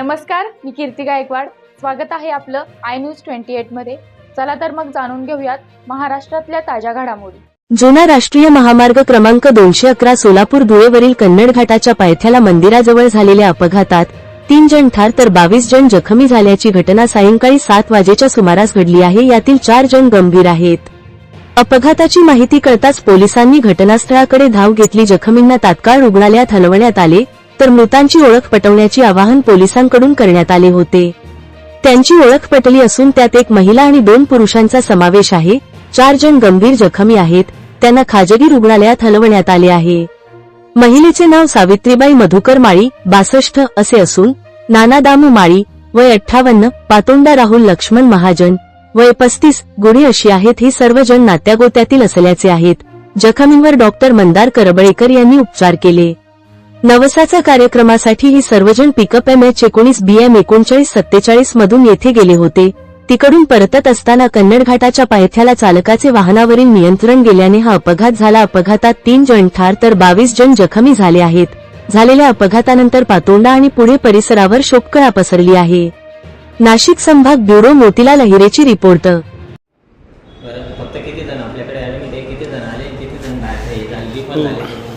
नमस्कार मी कीर्ती गायकवाड. स्वागत आहे आपलं आय न्यूज ट्वेंटी एटमध्ये. चला तर मग जाणून घेऊयात महाराष्ट्रातल्या ताज्या घडामोडी. जुना राष्ट्रीय महामार्ग क्रमांक दोनशे अकरा सोलापूर धुळेवरील कन्नड घाटाच्या पायथ्याला मंदिराजवळ झालेल्या अपघातात तीन जण ठार तर बावीस जण जखमी झाल्याची घटना सायंकाळी सात वाजेच्या सुमारास घडली आहे. यातील चार जण गंभीर आहेत. अपघाताची माहिती कळताच पोलिसांनी घटनास्थळाकडे धाव घेतली. जखमींना तात्काळ रुग्णालयात हलवण्यात आले. तर मृतांची ओळख पटवण्याचे आवाहन पोलिसांकडून करण्यात आले होते. त्यांची ओळख पटली असून त्यात एक महिला आणि दोन पुरुषांचा समावेश आहे. चार जण गंभीर जखमी आहेत. त्यांना खाजगी रुग्णालयात हलवण्यात आले आहे. महिलेचे नाव सावित्रीबाई मधुकर माळी बासष्ट असे असून नाना दामू माळी वय अठ्ठावन्न पातोंडा राहुल लक्ष्मण महाजन वय पस्तीस गुणी अशी आहेत. ही सर्वजण नात्यागोत्यातील असल्याचे आहेत. जखमींवर डॉक्टर मंदार करबळेकर यांनी उपचार केले. नवसाचा कार्यक्रमासाठी ही सर्वजण पिकअप एम एच एकोणीस बीएम एकोणचाळीस सत्तेचाळीस मधून येथे गेले होते. तिकडून परतत असताना कन्नड घाटाच्या पायथ्याला चालकाचे वाहनावरील नियंत्रण गेल्याने हा अपघात झाला. अपघातात तीन जण ठार तर बावीस जण जखमी झाले आहेत. झालेल्या अपघातानंतर पातोंडा आणि पुढे परिसरावर शोककळा पसरली आहे. नाशिक संभाग ब्युरो मोतीलाल अहिरेची रिपोर्ट. फक्त किती जण? आपल्याकडे किती जण आले किती जण पण